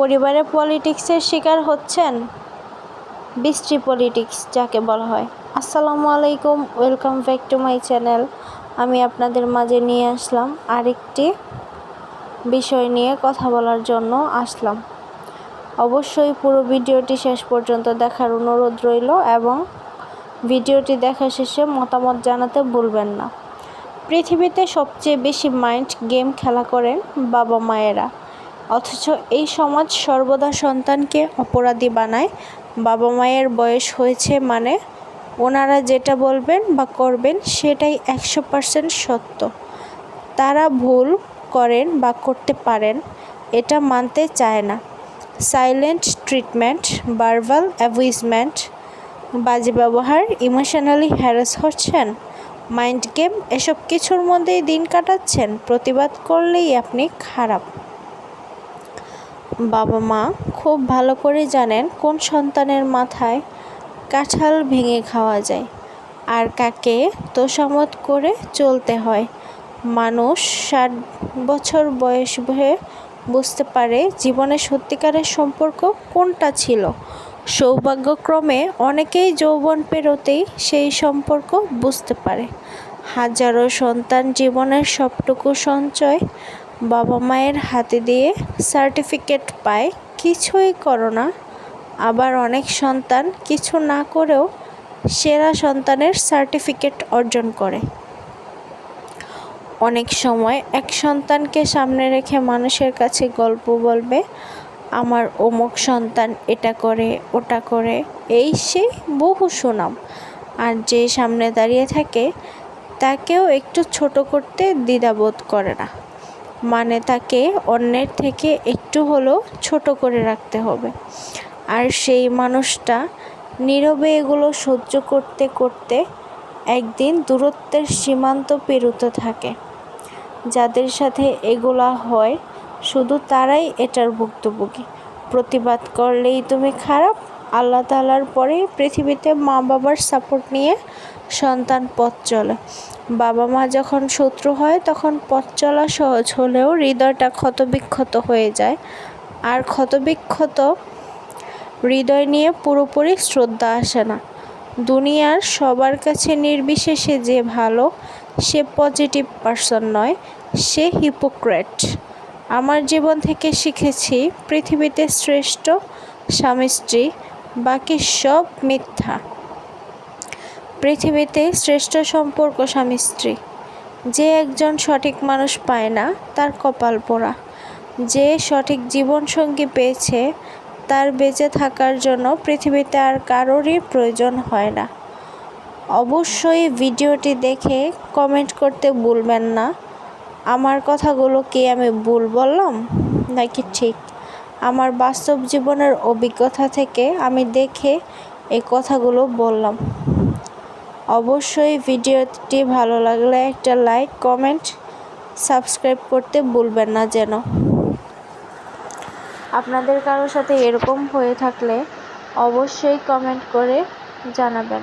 পরিবারে পলিটিক্সের শিকার হচ্ছেন? বৃষ্টি পলিটিক্স যাকে বলা হয়। আসসালামু আলাইকুম welcome back to my channel আমি আপনাদের মাঝে নিয়ে আসলাম আরেকটি বিষয় নিয়ে কথা বলার জন্য আসলাম। অবশ্যই পুরো ভিডিওটি শেষ পর্যন্ত দেখার অনুরোধ রইল এবং ভিডিওটি দেখা শেষে মতামত জানাতে ভুলবেন না। পৃথিবীতে সবচেয়ে বেশি মাইন্ড গেম খেলা করেন বাবা মায়েরা অথচ এই সমাজ সর্বদা সন্তানকে অপরাধী বানায়। বাবা মায়ের বয়স হয়েছে মানে ওনারা যেটা বলবেন বা করবেন সেটাই একশো পার্সেন্ট সত্য। তারা ভুল করেন বা করতে পারেন, এটা মানতে চায় না। সাইলেন্ট ট্রিটমেন্ট বার্বাল অ্যাভিজমেন্ট বাজে ব্যবহার ইমোশনালি হ্যারাস হচ্ছেন মাইন্ড গেম এসব কিছুর মধ্যেই দিন কাটাচ্ছেন, প্রতিবাদ করলেই আপনি খারাপ। বাবা মা খুব ভালো করে জানেন কোন সন্তানের মাথায় কাঁঠাল ভেঙে খাওয়া যায় আর কাকে তোষামত করে চলতে হয়। মানুষ ষাট বছর বয়স হয়ে বুঝতে পারে জীবনে সত্যিকারের সম্পর্ক কোনটা ছিল। সৌভাগ্যক্রমে অনেকেই যৌবন পেরোতেই সেই সম্পর্ক বুঝতে পারে। হাজারো সন্তান জীবনের সবটুকু সঞ্চয় বাবা মায়ের হাতে দিয়ে সার্টিফিকেট পায়, কিছুই করো না। আবার অনেক সন্তান কিছু না করেও সেরা সন্তানের সার্টিফিকেট অর্জন করে। অনেক সময় এক সন্তানকে সামনে রেখে মানুষের কাছে গল্প বলবে, আমার অমুক সন্তান এটা করে, ওটা করে। এই সেই বহু সুনাম। আর যে সামনে দাঁড়িয়ে থাকে, তাকেও একটু ছোট করতে দ্বিধাবোধ করে না। মানে তাকে অন্যের থেকে একটু হলেও ছোট করে রাখতে হবে। আর সেই মানুষটা নীরবে এগুলো সহ্য করতে করতে একদিন দূরত্বের সীমান্ত পেরোতে থাকে। যাদের সাথে এগুলা হয়, শুধু তারাই এটার ভুক্তভোগী। প্রতিবাদ করলেই তুমি খারাপ আল্লাহ তালার পরে পৃথিবীতে মা বাবার সাপোর্ট নিয়ে সন্তান পথ চলে। বাবা মা যখন শত্রু হয়, তখন পথ চলা সহজ হলেও হৃদয়টা ক্ষতবিক্ষত হয়ে যায়। আর ক্ষতবিক্ষত হৃদয় নিয়ে পুরোপুরি শ্রদ্ধা আসে না। দুনিয়ার সবার কাছে নির্বিশেষে যে ভালো, সে পজিটিভ পার্সন নয়, সে হিপোক্রেট আমার জীবন থেকে শিখেছি, পৃথিবীতে শ্রেষ্ঠ স্বামী স্ত্রী বাকি সব মিথ্যা। পৃথিবীতে শ্রেষ্ঠ সম্পর্ক স্বামী স্ত্রী। যে একজন সঠিক মানুষ পায় না, তার কপাল পোড়া। যে সঠিক জীবনসঙ্গী পেয়েছে, তার বেঁচে থাকার জন্য পৃথিবীতে আর কারোরই প্রয়োজন হয় না। অবশ্যই ভিডিওটি দেখে কমেন্ট করতে ভুলবেন না। আমার কথাগুলো কি আমি ভুল বললাম? নাকি ঠিক? আমার বাস্তব জীবনের অভিজ্ঞতা থেকে আমি দেখে এই কথাগুলো বললাম। অবশ্যই ভিডিওটি ভালো লাগলে একটা লাইক, কমেন্ট, সাবস্ক্রাইব করতে ভুলবেন না যেন। আপনাদের কারোর সাথে এরকম হয়ে থাকলে অবশ্যই কমেন্ট করে জানাবেন।